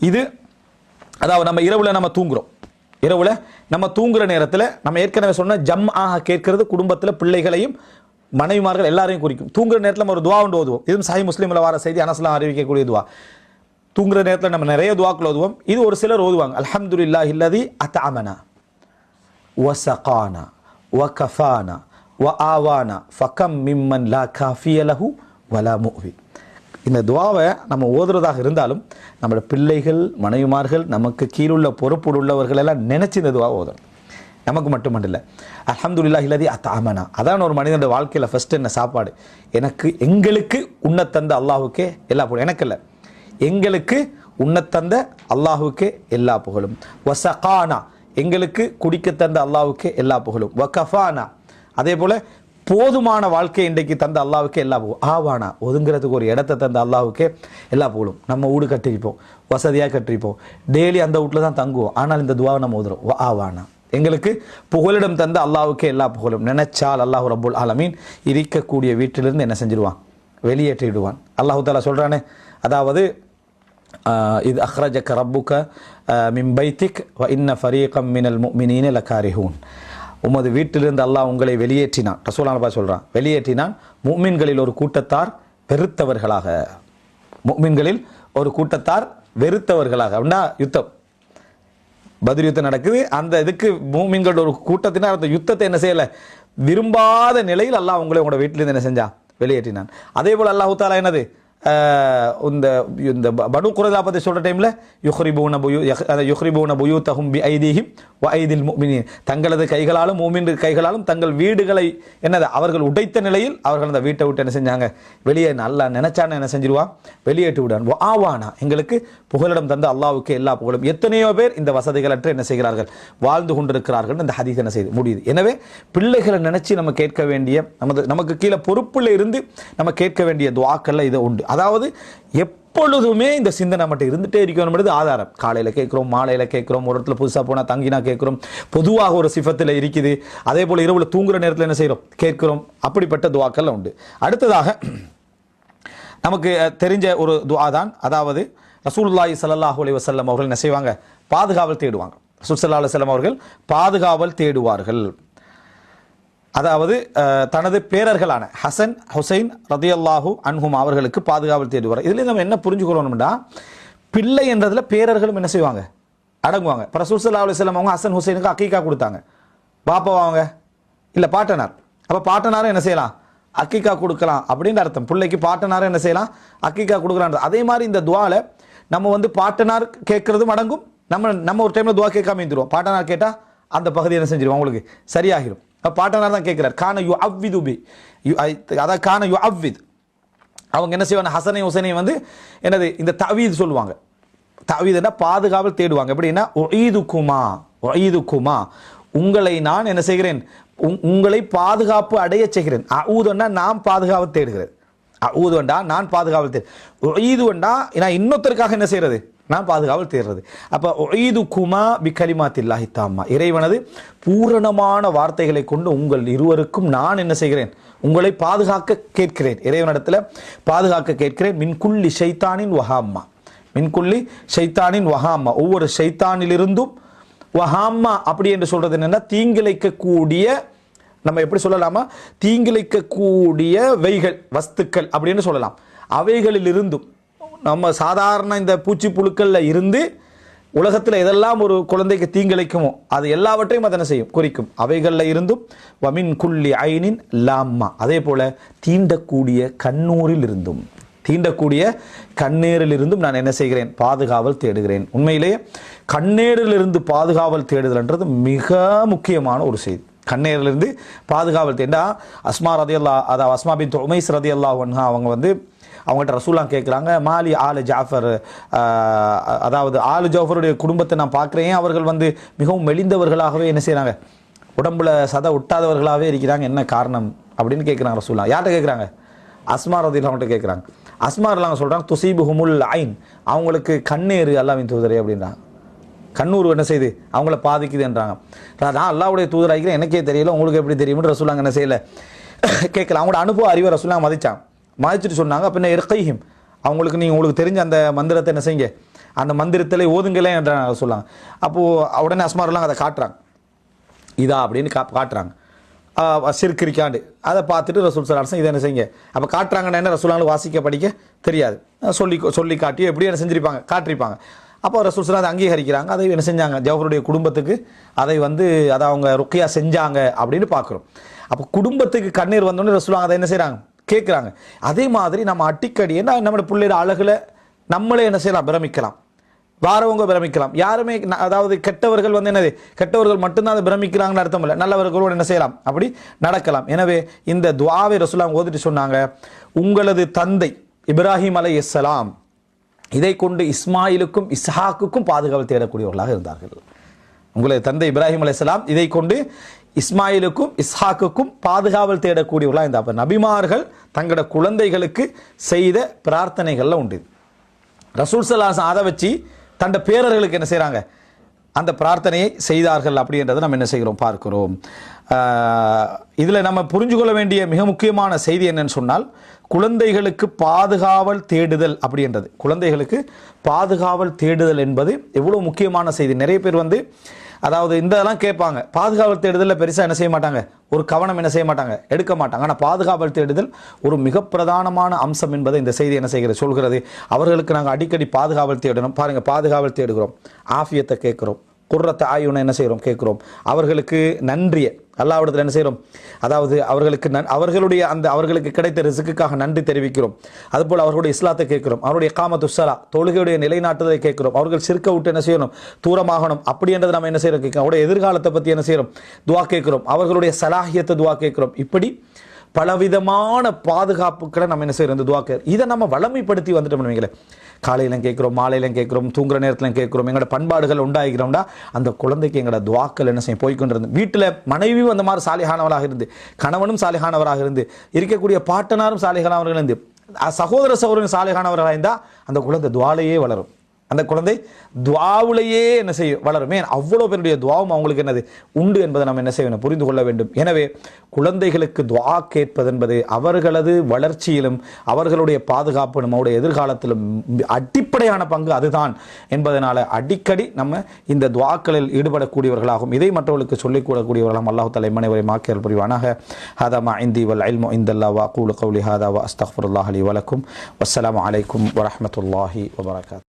இது அதாவது நம்ம இரவில் நம்ம தூங்குகிறோம் இரவில் நம்ம தூங்குகிற நேரத்தில் நம்ம ஏற்கனவே சொன்ன ஜம் ஆக கேட்கறது குடும்பத்தில் பிள்ளைகளையும் மனைவிமார்கள் எல்லாரையும் குறிக்கும். தூங்குற நேரத்தில் நம்ம ஒரு துவா ஒன்று ஓதுவோம். இதுவும் சாய் முஸ்லீமில் வர செய்தி அனசலாம் அறிவிக்கக்கூடிய துவா. தூங்குற நேரத்தில் நம்ம நிறைய துவாக்கள் ஓதுவோம். இது ஒரு சிலர் ஓதுவாங்க. அலமதுல்லா இல்லதி அத் அமனா ஒ ஒ கஃபானா ஒ ஆவானா ஃபக்கம் மிம்மன் லா காஃபியலஹு வலா முவின் இந்த துவாவை நம்ம ஓதுறதாக இருந்தாலும் நம்மளோட பிள்ளைகள் மனைவிமார்கள் நமக்கு கீழுள்ள பொறுப்பு உள்ளவர்கள் எல்லாம் நினச்சி இந்த துவா ஓதணும். நமக்கு மட்டுமல்ல. அல்ஹம்துலில்லாஹி இல்லாதி அத்தாமனா. அதான் ஒரு மனிதனுடைய வாழ்க்கையில் ஃபஸ்ட்டு என்ன சாப்பாடு? எனக்கு எங்களுக்கு உண்ணத்தந்த அல்லாஹுக்கே எல்லா புகழும். எனக்கு இல்லை எங்களுக்கு உண்ணத்தந்த அல்லாஹுக்கே எல்லா புகழும். வசகானா. எங்களுக்கு குடிக்க தந்த அல்லாவுக்கு எல்லா புகழும். வகஃபானா. அதே போல் போதுமான வாழ்க்கை இன்றைக்கு தந்த அல்லாவுக்கே எல்லா போகும் ஆவானா? ஒதுங்கிறதுக்கு ஒரு இடத்த தந்த அல்லாவுக்கே எல்லா புகழும் நம்ம வீடு கட்டிருப்போம் வசதியாக கட்டிருப்போம் டெய்லி அந்த வீட்டில் தான் தங்குவோம். ஆனால் இந்த துவாவை நம்ம ஓதுறோம். ஆவானா? எங்களுக்கு புகலிடம் தந்த அல்லாஹ்வுக்கே எல்லா புகழும். நினைச்சால் அல்லாஹ் ரபுல் ஆலமீன் இருக்கக்கூடிய வீட்டிலிருந்து என்ன செஞ்சிருவான்? வெளியேற்றிடுவான். அல்லாஹு தாலா சொல்கிறானே அதாவது இது இது அஹ்ரஜக்க ரப்புக்க மிம்பைத்திக் இன்ன ஃபரீகம் மினல் முஃமினீன லக்காரிஹூன் உமது வீட்டிலிருந்து அல்லாஹ் உங்களை வெளியேற்றினான். ரசூலானபா சொல்கிறான் வெளியேற்றினான் முஃமின்களில் ஒரு கூட்டத்தார் வெறுத்தவர்களாக. முஃமின்களில் ஒரு கூட்டத்தார் வெறுத்தவர்களாக. அப்படின்னா யுத்தம். பதில் யுத்தம் நடக்குது. அந்த இதுக்கு மூமின்களோட ஒரு கூட்டத்தினர் அந்த யுத்தத்தை என்ன செய்யலை? விரும்பாத நிலையில் அல்லாஹ் உங்களை உங்களோட வீட்டிலேருந்து என்ன செஞ்சான்? வெளியேற்றினான். அதே போல் அல்லாஹு தாலா என்னது? இந்த இந்த பனு குரதா பற்றி சொல்கிற டைமில் யுஹ்ரிபூன புயூ யுஹ்ரிபூன புயூ தகும் பி ஐதீஹிம் வ ஐதில் முஃமினீன். தங்களது கைகளாலும் மூமின் கைகளாலும் தங்கள் வீடுகளை என்னது அவர்கள் உடைத்த நிலையில் அவர்கள் அந்த வீட்டை விட்டு என்ன செஞ்சாங்க? வெளியே நல்லா நினைச்சான்னு என்ன செஞ்சிருவான் வெளியேட்டு விடான் ஆவானா எங்களுக்கு புகலிடம் தந்து அல்லாவுக்கு எல்லா புகழும். எத்தனையோ பேர் இந்த வசதிகளற்ற என்ன செய்கிறார்கள்? வாழ்ந்து கொண்டிருக்கிறார்கள் இந்த ஹதீஸ் என்ன செய்து முடியுது. எனவே பிள்ளைகளை நினச்சி நம்ம கேட்க வேண்டிய நமது நமக்கு கீழே பொறுப்பில் இருந்து நம்ம கேட்க வேண்டிய துவாக்கள்ல இது உண்டு. அதாவது எப்பொழுதுமே இந்த சிந்தனை மட்டும் இருந்துகிட்டே இருக்கணும்ன்றது ஆதாரம். காலையில் கேட்குறோம் மாலையில் கேட்குறோம் ஒரு இடத்துல புதுசாக போனால் தங்கினா கேட்குறோம் பொதுவாக ஒரு சிஃபத்தில் இருக்குது. அதே போல் இரவில் தூங்குகிற நேரத்தில் என்ன செய்கிறோம் கேட்குறோம். அப்படிப்பட்ட துவாக்கள் உண்டு. அடுத்ததாக நமக்கு தெரிஞ்ச ஒரு துவா தான் அதாவது ரசூல்லாய் சல்லாஹூ அலி வசல்லம் அவர்கள் என்ன செய்வாங்க? பாதுகாவல் தேடுவாங்க. ரசூல் சல்லா அலுவலம் அவர்கள் பாதுகாவல் தேடுவார்கள். அதாவது தனது பேரர்களான ஹசன் ஹுசைன் ரதியல்லாஹு அன்ஹும் அவர்களுக்கு பாதுகாவல் தேடுவார் இதுல நம்ம என்ன புரிஞ்சுக்கொள்ளணும்னா பிள்ளை என்றதுல பேரர்களும் என்ன செய்வாங்க? அடங்குவாங்க. இப்போ ரசூல் ஸல்லல்லாஹு அலைஹி அவங்க ஹசன் ஹுசைனுக்கு அக்கீக்கா கொடுத்தாங்க. பாப்பாவா அவங்க இல்லை பாட்டனார். அப்போ பாட்டனாரும் என்ன செய்யலாம்? அக்கிக்கா கொடுக்கலாம் அப்படின்னு அர்த்தம். பிள்ளைக்கு பாட்டனாரும் என்ன செய்யலாம்? அக்கிக்கா கொடுக்கலான்றது அதே மாதிரி இந்த துவால நம்ம வந்து பாட்டனார் கேட்கறதும் அடங்கும். நம்ம நம்ம ஒரு டைமில் துவா கேட்காம இருந்துருவோம். பாட்டனார் கேட்டால் அந்த பகுதி என்ன செஞ்சிருவோம்? உங்களுக்கு சரியாகிடும் பாட்டனார் தான் கேட்குறார் கான யு அவ்விது பி யு- அதான் அதாவது கான யு அவ்வித் அவங்க என்ன செய்வாங்க ஹசனை ஹுசனையும் வந்து என்னது இந்த தவீது சொல்லுவாங்க. தவீதுன்னா பாதுகாவல் தேடுவாங்க. எப்படின்னா ஒய்துக்குமா குமா உங்களை நான் என்ன செய்கிறேன் உங்- உங்களை பாதுகாப்பு அடைய செய்கிறேன். அவுதுன்னா நான் பாதுகாப்பு தேடுகிறேன். அவுதுவண்டா நான் பாதுகாவல் தேடு ஒய்துவண்டா நான் இன்னொருத்தருக்காக என்ன செய்கிறது நான் பாதுகாவல் தேடுறது. அப்போ ஒய்து குமா பி கலிமாத்தில்லாஹி தாம்மா. இறைவனது பூரணமான வார்த்தைகளை கொண்டு உங்கள் இருவருக்கும் நான் என்ன செய்கிறேன்? உங்களை பாதுகாக்க கேட்கிறேன். இறைவனிடத்தில் பாதுகாக்க கேட்கிறேன். மின்குள்ளி ஷைத்தானின் வஹாம்மா. மின்குள்ளி ஷைத்தானின் வஹாம்மா. ஒவ்வொரு ஷைத்தானிலிருந்தும் வஹாம்மா அப்படி என்று சொல்றது என்னன்னா தீங்கிழைக்கக்கூடிய நம்ம எப்படி சொல்லலாமா? தீங்கிழைக்கக்கூடிய வைகள் வஸ்துக்கள் அப்படின்னு சொல்லலாம். அவைகளில் இருந்தும் நம்ம சாதாரண இந்த பூச்சி புழுக்களில் இருந்து உலகத்தில் எதெல்லாம் ஒரு குழந்தைக்கு தீங்கிழைக்குமோ அது எல்லாவற்றையும் அதனை என்ன செய்யும்? குறிக்கும். அவைகளில் இருந்தும் வமின் குள்ளி ஐனின் லாம்மா. அதே போல் தீண்டக்கூடிய கண்ணூரில் இருந்தும். தீண்டக்கூடிய கண்ணீரில் இருந்தும் நான் என்ன செய்கிறேன்? பாதுகாவல் தேடுகிறேன். உண்மையிலேயே கண்ணீரிலிருந்து பாதுகாவல் தேடுதல்ன்றது மிக முக்கியமான ஒரு செய்தி. கண்ணீரிலிருந்து பாதுகாவல் தேண்டா அஸ்மா ரதி அல்லா அதாவது அஸ்மா பின் உமைஸ் ரதி அல்லா அவங்க வந்து அவங்கள்ட்ட ரசூலாம் கேட்குறாங்க மாலி ஆலு ஜாஃபர். அதாவது ஆலு ஜாஃபருடைய குடும்பத்தை நான் பார்க்குறேன். அவர்கள் வந்து மிகவும் மெலிந்தவர்களாகவே என்ன செய்கிறாங்க உடம்புல சதை ஒட்டாதவர்களாகவே இருக்கிறாங்க. என்ன காரணம்? அப்படின்னு கேட்குறாங்க ரசூலா யார்கிட்ட கேட்குறாங்க? அஸ்மா ரதில் அவங்கள்ட்ட கேட்குறாங்க. அஸ்மா அவங்க சொல்கிறாங்க துசீபு ஹுமுல் ஐன். அவங்களுக்கு கண்ணேறு அல்லாவின் தூதரே அப்படின்றாங்க. கண்ணூர் என்ன செய்யுது அவங்கள பாதிக்குதுன்றாங்க. நான் அல்லாவுடைய தூதராகிறேன் எனக்கே தெரியல. உங்களுக்கு எப்படி தெரியும்னு ரசூலாங்க என்ன செய்யலை? கேட்கல. அவங்களோட அனுபவ அறிவை ரசூலாங்க மதித்தான் மதிச்சுட்டு சொன்னாங்க. பின்ன இருக்கையும் அவங்களுக்கு நீங்கள் உங்களுக்கு தெரிஞ்ச அந்த மந்திரத்தை என்ன செய்யுங்க. அந்த மந்திரத்திலே ஓதுங்களே என்ற சொல்லாங்க அப்போது உடனே அஸ்மாரெல்லாம் அதை காட்டுறாங்க. இதா அப்படின்னு கா காட்டுறாங்க. சிறுக்கிரிக்காண்டு அதை பார்த்துட்டு ரசூல் அரசன் இதை என்ன செய்யுங்க. அப்போ காட்டுறாங்கன்னா என்ன ரசூலாலும் வாசிக்க படிக்க தெரியாது. சொல்லி சொல்லி காட்டி எப்படி என்ன செஞ்சிருப்பாங்க காட்டிருப்பாங்க. அப்போ ரசூல் சலாம் அதை அங்கீகரிக்கிறாங்க. அதை என்ன செஞ்சாங்க ஜவஹருடைய குடும்பத்துக்கு அதை வந்து அதை அவங்க ருக்கையா செஞ்சாங்க அப்படின்னு பார்க்குறோம். அப்போ குடும்பத்துக்கு கண்ணீர் வந்தோடனே ரசூலாங்க அதை என்ன செய்கிறாங்க கேட்குறாங்க அதே மாதிரி நம்ம அடிக்கடி என்ன நம்மளோட பிள்ளையோட அழகில் நம்மளே என்ன செய்யலாம்? பிரமிக்கலாம். வாரவங்க பிரமிக்கலாம். யாருமே அதாவது கெட்டவர்கள் வந்து என்னது? கெட்டவர்கள் மட்டும்தான் அதை பிரமிக்கிறாங்கன்னு அர்த்தம் இல்லை. நல்லவர்களோடு என்ன செய்யலாம்? அப்படி நடக்கலாம். எனவே இந்த துவாவை ரசுலாம் ஓதிட்டு சொன்னாங்க உங்களது தந்தை இப்ராஹிம் அலை இதை கொண்டு இஸ்மாயிலுக்கும் இஸ்ஹாக்குக்கும் பாதுகாப்பு தேடக்கூடியவர்களாக இருந்தார்கள். உங்களது தந்தை இப்ராஹிம் அலையாம் இதை கொண்டு இஸ்மாயிலுக்கும் இஸ்ஹாக்குக்கும் பாதுகாவல் தேடக்கூடியவர்களாக இந்த அப்போ நபிமார்கள் தங்களோட குழந்தைகளுக்கு செய்த பிரார்த்தனைகளில் உண்டு. ரசூல் சல்லாசன் அதை வச்சு தண்ட பேரர்களுக்கு என்ன செய்கிறாங்க அந்த பிரார்த்தனையை செய்தார்கள் அப்படின்றத நம்ம என்ன செய்கிறோம்? பார்க்கிறோம். இதில் நம்ம புரிஞ்சு கொள்ள வேண்டிய மிக முக்கியமான செய்தி என்னன்னு சொன்னால் குழந்தைகளுக்கு பாதுகாவல் தேடுதல் அப்படின்றது. குழந்தைகளுக்கு பாதுகாவல் தேடுதல் என்பது எவ்வளோ முக்கியமான செய்தி. நிறைய பேர் வந்து அதாவது இந்த இதெல்லாம் கேட்பாங்க. பாதுகாவல் தேடுதலில் பெருசாக என்ன செய்ய மாட்டாங்க? ஒரு கவனம் என்ன செய்ய மாட்டாங்க? எடுக்க மாட்டாங்க. ஆனால் பாதுகாவல் தேடுதல் ஒரு மிக பிரதானமான அம்சம் என்பதை இந்த செய்தி என்ன செய்கிறது? சொல்கிறது. அவர்களுக்கு நாங்கள் அடிக்கடி பாதுகாவல் தேடணும். பாருங்கள் பாதுகாவல் தேடுகிறோம். ஆஃபியத்தை கேட்குறோம். குர்ரத்தை ஆயுனை என்ன செய்கிறோம்? கேட்குறோம். அவர்களுக்கு நன்றியை அல்லாவிடத்தில் என்ன செய்கிறோம் அதாவது அவர்களுக்கு நன் அவர்களுடைய அந்த அவர்களுக்கு கிடைத்த ரிசுக்குக்காக நன்றி தெரிவிக்கிறோம். அதுபோல் அவர்களுடைய இஸ்லாத்தை கேட்கிறோம். அவருடைய காமத்து தொழுகையுடைய நிலைநாட்டுதலை கேட்கிறோம். அவர்கள் சிறுக்க விட்டு என்ன செய்யணும்? தூரமாகணும். அப்படின்றது நம்ம என்ன செய்கிறோம் கேட்கிறோம். அவருடைய எதிர்காலத்தை பற்றி என்ன செய்கிறோம் துவா கேட்கிறோம். அவர்களுடைய சலாஹியத்தை துவா கேட்கிறோம். இப்படி பலவிதமான பாதுகாப்புகளை நம்ம என்ன செய்யறோம்? இந்த இதை நம்ம வளமைப்படுத்தி வந்துட்டோம்னு வைங்களேன் காலையிலும் கேட்குறோம் மாலையிலும் கேட்குறோம் தூங்குற நேரத்திலும் கேட்குறோம். எங்களோட பண்பாடுகள் உண்டாகிறோம்டா அந்த குழந்தைக்கு எங்களோட துவாக்கள் என்ன செய்யும்? போய்கொண்டிருந்து வீட்டில் மனைவியும் அந்த மாதிரி சாலிகானவராக இருந்து கணவனும் சாலிகானவராக இருந்து இருக்கக்கூடிய பாட்டனாரும் சாலிகானவர்கள் இருந்து சகோதர சகோதரன் சாலிகானவர்களாக இருந்தால் அந்த குழந்தை துவாலையே வளரும். அந்த குழந்தை துவாவுலையே என்ன செய்யும் வளருமே. அவ்வளோ பேருடைய துவாவும் அவங்களுக்கு என்னது? உண்டு என்பதை நம்ம என்ன செய்யணும்? புரிந்து கொள்ள வேண்டும். எனவே குழந்தைகளுக்கு துவா கேட்பது என்பது அவர்களது வளர்ச்சியிலும் அவர்களுடைய பாதுகாப்பிலும் அவருடைய எதிர்காலத்திலும் அடிப்படையான பங்கு அதுதான் என்பதனால அடிக்கடி நம்ம இந்த துவாக்களில் ஈடுபடக்கூடியவர்களாகும் இதை மற்றவர்களுக்கு சொல்லிக் கூடக்கூடியவர்களாம் அல்லாஹு தலை மனைவரை மாக்கியல் புரிவானாக. ஹதா மா இந்தி வல் அல்மோ இந்தல்லா வா கூலு கவுலி ஹதா வா அஸ்தஃபுல்லாஹ் அலி வலக்கும் வஸ்ஸலாமு அலைக்கும் வரமத்துல்லாஹி வபரகாத்.